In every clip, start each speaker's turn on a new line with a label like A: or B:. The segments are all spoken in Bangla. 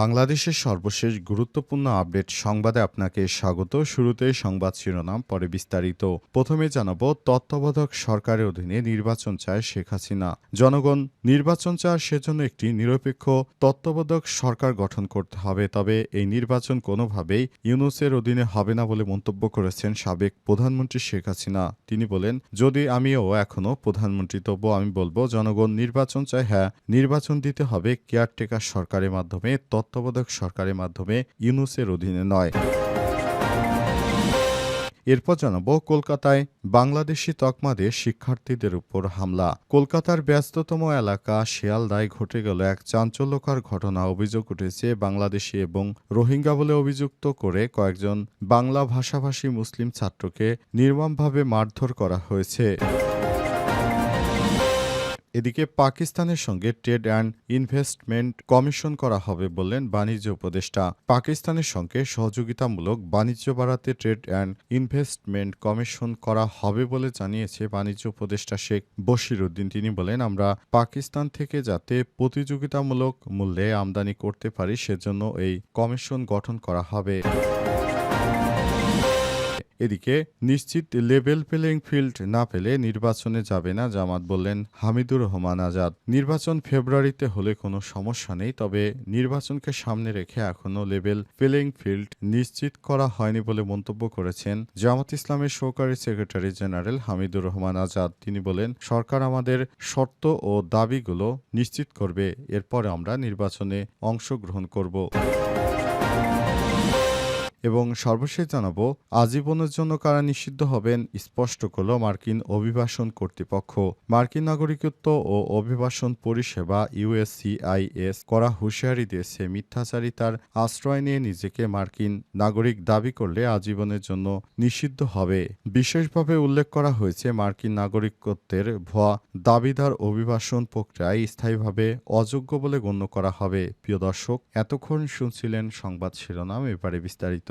A: বাংলাদেশের সর্বশেষ গুরুত্বপূর্ণ আপডেট সংবাদে আপনাকে স্বাগত। শুরুতে সংবাদ শিরোনাম, পরে বিস্তারিত। প্রথমে জানাব, তত্ত্বাবধায়ক সরকারের অধীনে নির্বাচন চায় শেখ হাসিনা। জনগণ, নির্বাচন চায় সেজন্য একটি নিরপেক্ষ তত্ত্বাবধায়ক সরকার গঠন করতে হবে। তবে এই নির্বাচন কোনোভাবেই ইউনুসের অধীনে হবে না বলে মন্তব্য করেছেন সাবেক প্রধানমন্ত্রী শেখ হাসিনা। তিনি বলেন, যদি আমিও এখনও প্রধানমন্ত্রী তবু আমি বলব, জনগণ নির্বাচন চায় হ্যাঁ নির্বাচন দিতে হবে কেয়ারটেকার সরকারের মাধ্যমে তত্ত্বাবধায়ক সরকারের মাধ্যমে ইউনুসের অধীনে নয়। এরপর জানাব, কলকাতায় বাংলাদেশি তকমাদের শিক্ষার্থীদের উপর হামলা। কলকাতার ব্যস্ততম এলাকা শিয়ালদায় ঘটে গেল এক চাঞ্চল্যকর ঘটনা। অভিযোগ উঠেছে, বাংলাদেশি এবং রোহিঙ্গা বলে অভিযুক্ত করে কয়েকজন বাংলা ভাষাভাষী মুসলিম ছাত্রকে নির্মমভাবে মারধর করা হয়েছে। এদিকে পাকিস্তানের সঙ্গে ট্রেড অ্যান্ড ইনভেস্টমেন্ট কমিশন করা হবে বললেন বাণিজ্য উপদেষ্টা। পাকিস্তানের সঙ্গে সহযোগিতামূলক বাণিজ্য বাড়াতে ট্রেড অ্যান্ড ইনভেস্টমেন্ট কমিশন করা হবে বলে জানিয়েছে বাণিজ্য উপদেষ্টা শেখ বশির উদ্দিন। তিনি বলেন, আমরা পাকিস্তান থেকে যাতে প্রতিযোগিতামূলক মূল্যে আমদানি করতে পারি, সেজন্য এই কমিশন গঠন করা হবে। এদিকে, নিশ্চিত লেভেল প্লেইং ফিল্ড না পেলে নির্বাচনে যাবে না জামাত বললেন হামিদুর রহমান আজাদ। নির্বাচন ফেব্রুয়ারিতে হলে কোনো সমস্যা নেই, তবে নির্বাচনকে সামনে রেখে এখনও লেভেল প্লেইং ফিল্ড নিশ্চিত করা হয়নি বলে মন্তব্য করেছেন জামাত ইসলামের সহকারী সেক্রেটারি জেনারেল হামিদুর রহমান আজাদ। তিনি বলেন, সরকার আমাদের শর্ত ও দাবিগুলো নিশ্চিত করবে, এরপর আমরা নির্বাচনে অংশগ্রহণ করব। এবং সর্বশেষ জানাব, আজীবনের জন্য কারা নিষিদ্ধ হবেন স্পষ্ট করল মার্কিন অভিবাসন কর্তৃপক্ষ। মার্কিন নাগরিকত্ব ও অভিবাসন পরিষেবা ইউএসসিআইএস করা হুঁশিয়ারি দিয়েছে, মিথ্যাচারিতার আশ্রয় নিয়ে নিজেকে মার্কিন নাগরিক দাবি করলে আজীবনের জন্য নিষিদ্ধ হবে। বিশেষভাবে উল্লেখ করা হয়েছে, মার্কিন নাগরিকত্বের ভুয়া দাবিদার অভিবাসন প্রক্রিয়ায় স্থায়ীভাবে অযোগ্য বলে গণ্য করা হবে। প্রিয় দর্শক, এতক্ষণ শুনছিলেন সংবাদ শিরোনাম, এবারে বিস্তারিত।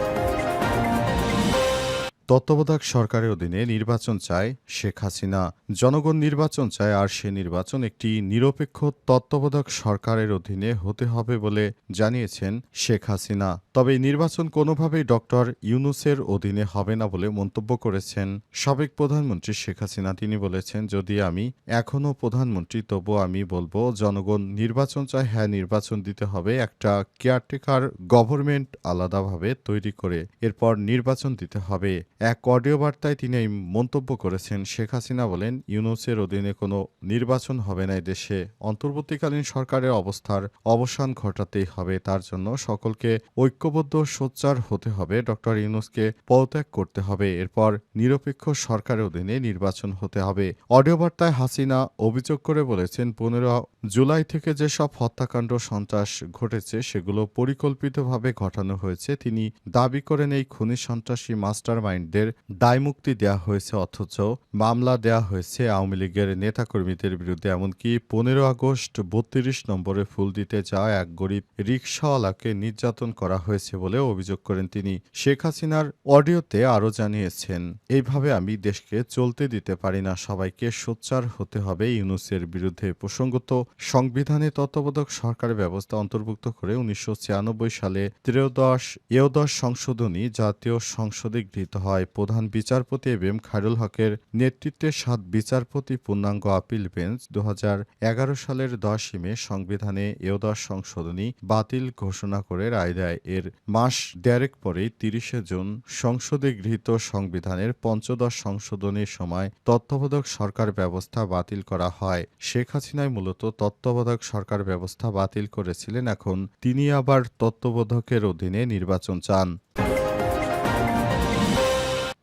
A: তত্ত্বাবধায়ক সরকারের অধীনে নির্বাচন চায় শেখ হাসিনা। জনগণ নির্বাচন চায় আর সে নির্বাচন একটি নিরপেক্ষ তত্ত্বাবধায়ক সরকারের অধীনে হতে হবে বলে জানিয়েছেন শেখ হাসিনা। তবে নির্বাচন কোনোভাবেই ডক্টর ইউনুসের অধীনে হবে না বলে মন্তব্য করেছেন সাবেক প্রধানমন্ত্রী শেখ হাসিনা। তিনি বলেছেন, যদি আমি এখনও প্রধানমন্ত্রী তবু আমি বলব, জনগণ নির্বাচন চায় হ্যাঁ নির্বাচন দিতে হবে। একটা কেয়ারটেকার গভর্নমেন্ট আলাদাভাবে তৈরি করে এরপর নির্বাচন দিতে হবে। এক অডিও বার্তায় তিনি এই মন্তব্য করেছেন, শেখ হাসিনা বলেন, ইউনুসের অধীনে কোনো নির্বাচন হবে না দেশে অন্তর্বর্তীকালীন সরকারের অবস্থার অবসান ঘটাতেই হবে। তার জন্য সকলকে ঐক্যবদ্ধ, সোচ্চার হতে হবে। ডক্টর ইউনুসকে পদত্যাগ করতে হবে। এরপর নিরপেক্ষ সরকারের অধীনে নির্বাচন হতে হবে। অডিও বার্তায় হাসিনা অভিযোগ করে বলেছেন, পনেরো জুলাই থেকে যেসব হত্যাকাণ্ড, সন্ত্রাস ঘটেছে, সেগুলো পরিকল্পিতভাবে ঘটানো হয়েছে। তিনি দাবি করেন, এই খুনি সন্ত্রাসী মাস্টার মাইন্ডদের দায়মুক্তি দেওয়া হয়েছে, অথচ মামলা দেওয়া হয়েছে আওয়ামী লীগের নেতাকর্মীদের বিরুদ্ধে। এমনকি পনেরো আগস্ট বত্রিশ নম্বরে ফুল দিতে যাওয়া এক গরিব রিকশাওয়ালাকে নির্যাতন করা হয়েছে বলে অভিযোগ করেন তিনি। শেখ হাসিনার অডিওতে আরও জানিয়েছেন, এইভাবে আমি দেশকে চলতে দিতে পারি না, সবাইকে সোচ্চার হতে হবে। ইউনুসের বিরুদ্ধে প্রসঙ্গত সংবিধানে তত্ত্বাবধায়ক সরকারের ব্যবস্থা অন্তর্ভুক্ত করে উনিশশো ছিয়ানব্বই সালে ত্রয়োদশ এওদশ সংশোধনী জাতীয় সংসদে গৃহীত হয়। প্রধান বিচারপতি এম খায়রুল হকের নেতৃত্বে সাত বিচারপতি পূর্ণাঙ্গ আপিল বেঞ্চ দু হাজার এগারো সালের দশই মে সংবিধানে এওদশ সংশোধনী বাতিল ঘোষণা করে রায় দেয়। এর মাস দেড়েক পরেই তিরিশে জুন সংসদে গৃহীত সংবিধানের পঞ্চদশ সংশোধনীর সময় তত্ত্বাবধায়ক সরকার ব্যবস্থা বাতিল করা হয়। শেখ হাসিনায় মূলত তত্ত্বাবধায়ক সরকার ব্যবস্থা বাতিল করেছিলেন, এখন তিনি আবার তত্ত্বাবধায়কের অধীনে নির্বাচন চান।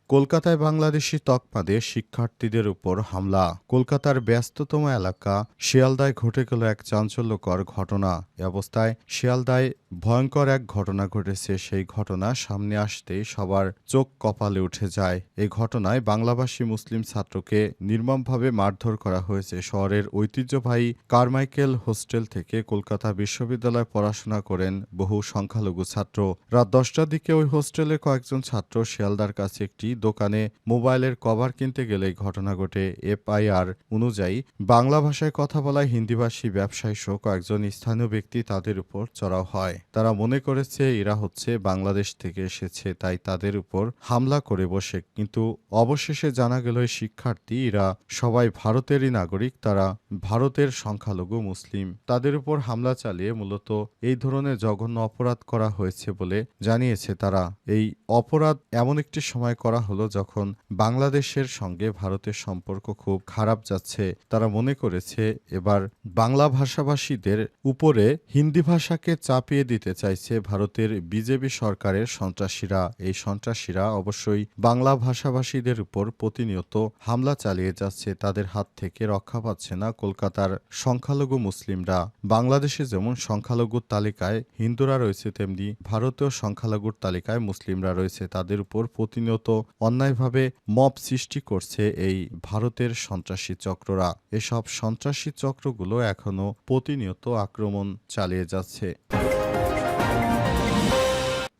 A: কলকাতায় বাংলাদেশি তকমাদে শিক্ষার্থীদের উপর হামলা। কলকাতার ব্যস্ততম এলাকা শিয়ালদায় ঘটে গেল এক চাঞ্চল্যকর ঘটনা। এ অবস্থায় শিয়ালদায় ভয়ঙ্কর এক ঘটনা ঘটেছে। সেই ঘটনা সামনে আসতেই সবার চোখ কপালে উঠে যায়। এই ঘটনায় বাংলাভাষী মুসলিম ছাত্রকে নির্মমভাবে মারধর করা হয়েছে। শহরের ঐতিহ্যবাহী কারমাইকেল হোস্টেল থেকে কলকাতা বিশ্ববিদ্যালয়ে পড়াশোনা করেন বহু সংখ্যালঘু ছাত্র। রাত দশটার দিকে ওই হোস্টেলের কয়েকজন ছাত্র শিয়ালদার কাছে একটি দোকানে মোবাইলের কভার কিনতে গেলে ঘটনা ঘটে। এফআইআর অনুযায়ী বাংলা ভাষায় কথা বলায় হিন্দিভাষী ব্যবসায়ী সহ কয়েকজন স্থানীয় ব্যক্তি তাদের উপর চড়াও হয়। তারা মনে করেছে এরা হচ্ছে বাংলাদেশ থেকে এসেছে, তাই তাদের উপর হামলা করে বসে। কিন্তু অবশেষে জানা গেল শিক্ষার্থী, এরা সবাই ভারতেরই নাগরিক, তারা ভারতের সংখ্যালঘু মুসলিম। তাদের উপর হামলা চালিয়ে মূলত এই ধরনের জঘন্য অপরাধ করা হয়েছে বলে জানিয়েছে তারা। এই অপরাধ এমন একটি সময় করা হলো যখন বাংলাদেশের সঙ্গে ভারতের সম্পর্ক খুব খারাপ যাচ্ছে, তারা মনে করেছে এবার বাংলা ভাষাভাষীদের উপরে হিন্দি ভাষাকে চাপিয়ে দিতে চাইছে ভারতের বিজেপি সরকারের সন্ত্রাসীরা। এই সন্ত্রাসীরা অবশ্যই বাংলা ভাষাভাষীদের উপর প্রতিনিয়ত হামলা চালিয়ে যাচ্ছে, তাদের হাত থেকে রক্ষা পাচ্ছে না কলকাতার সংখ্যালঘু মুসলিমরা। বাংলাদেশে যেমন সংখ্যালঘুর তালিকায় হিন্দুরা রয়েছে, তেমনি ভারতীয় সংখ্যালঘুর তালিকায় মুসলিমরা রয়েছে, তাদের উপর প্রতিনিয়ত অন্যায়ভাবে মব সৃষ্টি করছে এই ভারতের সন্ত্রাসী চক্ররা। এসব সন্ত্রাসী চক্রগুলো এখনও প্রতিনিয়ত আক্রমণ চালিয়ে যাচ্ছে।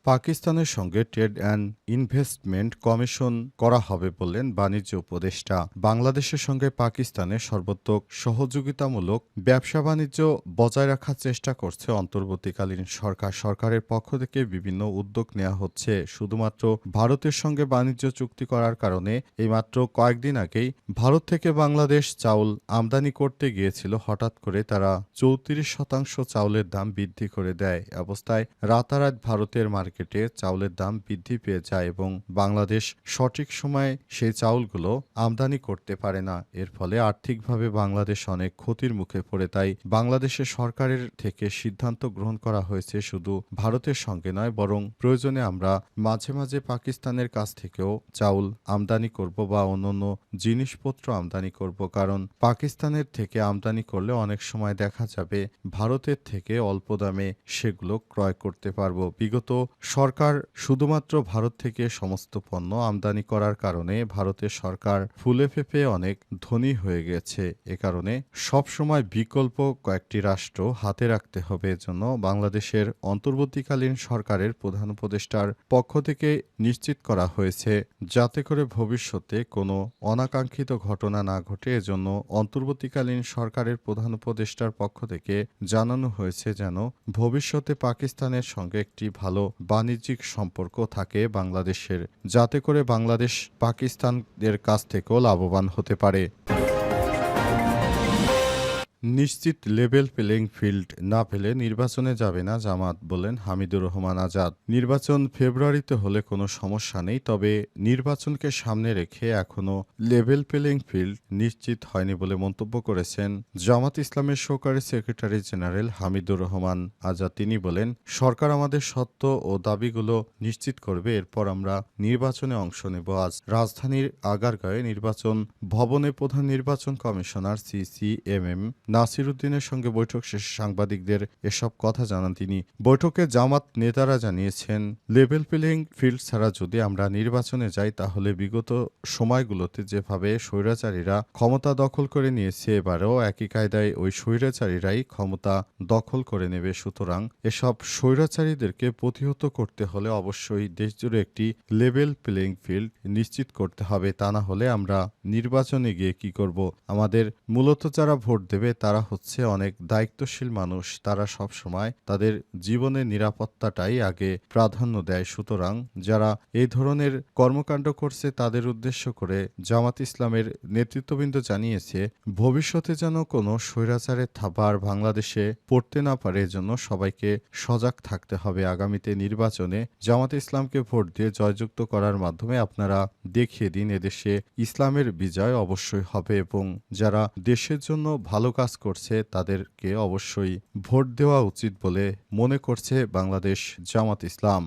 A: পাকিস্তানের সঙ্গে ট্রেড অ্যান্ড ইনভেস্টমেন্ট কমিশন করা হবে বললেন বাণিজ্য উপদেষ্টা। বাংলাদেশের সঙ্গে পাকিস্তানের সর্বোত্তক সহযোগিতামূলক ব্যবসা বাণিজ্য বজায় রাখার চেষ্টা করছে অন্তর্বর্তীকালীন সরকার। সরকারের পক্ষ থেকে বিভিন্ন উদ্যোগ নেওয়া হচ্ছে। শুধুমাত্র ভারতের সঙ্গে বাণিজ্য চুক্তি করার কারণে এইমাত্র কয়েকদিন আগেই ভারত থেকে বাংলাদেশ চাউল আমদানি করতে গিয়েছিল। হঠাৎ করে তারা চৌত্রিশ শতাংশ চাউলের দাম বৃদ্ধি করে দেয়। অবস্থায় রাতারাত ভারতের মার্কেটে চাউলের দাম বৃদ্ধি পেয়ে যায় এবং বাংলাদেশ সঠিক সময়ে সেই চাউলগুলো আমদানি করতে পারে না। এর ফলে আর্থিকভাবে বাংলাদেশ অনেক ক্ষতির মুখে পড়ে, তাই বাংলাদেশের সরকারের থেকে সিদ্ধান্ত গ্রহণ করা হয়েছে শুধু ভারতের সঙ্গে নয়, বরং প্রয়োজনে আমরা মাঝে মাঝে পাকিস্তানের কাছ থেকেও চাউল আমদানি করব বা অন্যান্য জিনিসপত্র আমদানি করব, কারণ পাকিস্তানের থেকে আমদানি করলে অনেক সময় দেখা যাবে ভারতের থেকে অল্প দামে সেগুলো ক্রয় করতে পারব। বিগত সরকার শুধুমাত্র ভারত থেকে সমস্ত পণ্য আমদানি করার কারণে ভারতের সরকার ফুলে ফেপে অনেক ধনী হয়ে গেছে। এ কারণে সবসময় বিকল্প কয়েকটি রাষ্ট্র হাতে রাখতে হবে। এজন্য বাংলাদেশের অন্তর্বর্তীকালীন সরকারের প্রধান উপদেষ্টার পক্ষ থেকে নিশ্চিত করা হয়েছে, যাতে করে ভবিষ্যতে কোনো অনাকাঙ্ক্ষিত ঘটনা না ঘটে। এজন্য অন্তর্বর্তীকালীন সরকারের প্রধান উপদেষ্টার পক্ষ থেকে জানানো হয়েছে যেন ভবিষ্যতে পাকিস্তানের সঙ্গে একটি ভালো বাণিজ্যিক সম্পর্ক থাকে বাংলাদেশের। যাতে করে বাংলাদেশ পাকিস্তানদের কাছ থেকেও লাভবান হতে পারে। নিশ্চিত লেভেল প্লেইং ফিল্ড না পেলে নির্বাচনে যাবে না জামাত বলেন হামিদুর রহমান আজাদ। নির্বাচন ফেব্রুয়ারিতে হলে কোনো সমস্যা নেই, তবে নির্বাচনকে সামনে রেখে এখনও লেভেল প্লেইং ফিল্ড নিশ্চিত হয়নি বলে মন্তব্য করেছেন জামাত ইসলামের সহকারী সেক্রেটারি জেনারেল হামিদুর রহমান আজাদ। তিনি বলেন, সরকার আমাদের সত্য ও দাবিগুলো নিশ্চিত করবে, এরপর আমরা নির্বাচনে অংশ নেব। আজ রাজধানীর আগারগাঁয়ে নির্বাচন ভবনে প্রধান নির্বাচন commissioner CC M M Nasir উদ্দিনের সঙ্গে বৈঠক শেষে সাংবাদিকদের এসব কথা জানান তিনি। বৈঠকে জামাত নেতারা জানিয়েছেন লেভেল প্লেইং ফিল্ড ছাড়া যদি আমরা নির্বাচনে যাই, তাহলে বিগত সময়গুলোতে যেভাবে স্বৈরাচারীরা ক্ষমতা দখল করে নিয়েছে, এবারেও একই কায়দায় ওই স্বৈরাচারীরাই ক্ষমতা দখল করে নেবে। সুতরাং এসব স্বৈরাচারীদেরকে প্রতিহত করতে হলে অবশ্যই দেশজুড়ে একটি লেভেল প্লেইং ফিল্ড নিশ্চিত করতে হবে। তা না হলে আমরা নির্বাচনে গিয়ে কি করব? আমাদের মূলত যারা ভোট দেবে তারা হচ্ছে অনেক দায়িত্বশীল মানুষ। তারা সব সময় তাদের জীবনের নিরাপত্তাটাই আগে প্রাধান্য দেয়। সুতরাং যারা এই ধরনের কর্মকাণ্ড করছে, তাদের উদ্দেশ্য করে জামাত ইসলামের নেতৃত্ববৃন্দ জানিয়েছে, ভবিষ্যতে যেন কোনো স্বৈরাচারের থাবার বাংলাদেশে পড়তে না পারে, এজন্য সবাইকে সজাগ থাকতে হবে। আগামীতে নির্বাচনে জামাত ইসলামকে ভোট দিয়ে জয়যুক্ত করার মাধ্যমে আপনারা দেখিয়ে দিন, এদেশে ইসলামের বিজয় অবশ্যই হবে এবং যারা দেশের জন্য ভালো কাজ করছে তাদেরকে অবশ্যই ভোট দেওয়া উচিত বলে মনে করছে বাংলাদেশ জামাত ইসলাম।